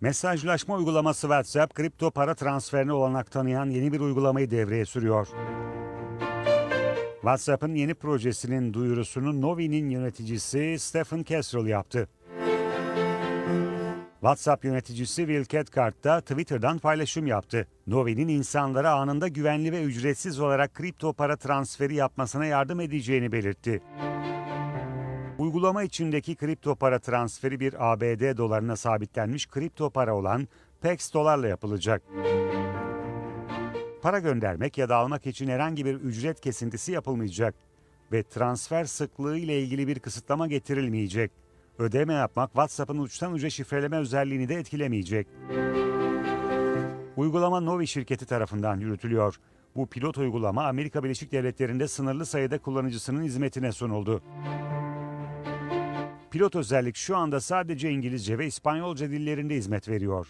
Mesajlaşma uygulaması WhatsApp, kripto para transferine olanak tanıyan yeni bir uygulamayı devreye sürüyor. WhatsApp'ın yeni projesinin duyurusunu Novi'nin yöneticisi Stephen Castle yaptı. WhatsApp yöneticisi Will Cathcart da Twitter'dan paylaşım yaptı. Novi'nin insanlara anında güvenli ve ücretsiz olarak kripto para transferi yapmasına yardım edeceğini belirtti. Uygulama içindeki kripto para transferi bir ABD dolarına sabitlenmiş kripto para olan PEX dolarla yapılacak. Para göndermek ya da almak için herhangi bir ücret kesintisi yapılmayacak ve transfer sıklığı ile ilgili bir kısıtlama getirilmeyecek. Ödeme yapmak WhatsApp'ın uçtan uca şifreleme özelliğini de etkilemeyecek. Uygulama Novi şirketi tarafından yürütülüyor. Bu pilot uygulama Amerika Birleşik Devletleri'nde sınırlı sayıda kullanıcısının hizmetine sunuldu. Pilot özellik şu anda sadece İngilizce ve İspanyolca dillerinde hizmet veriyor.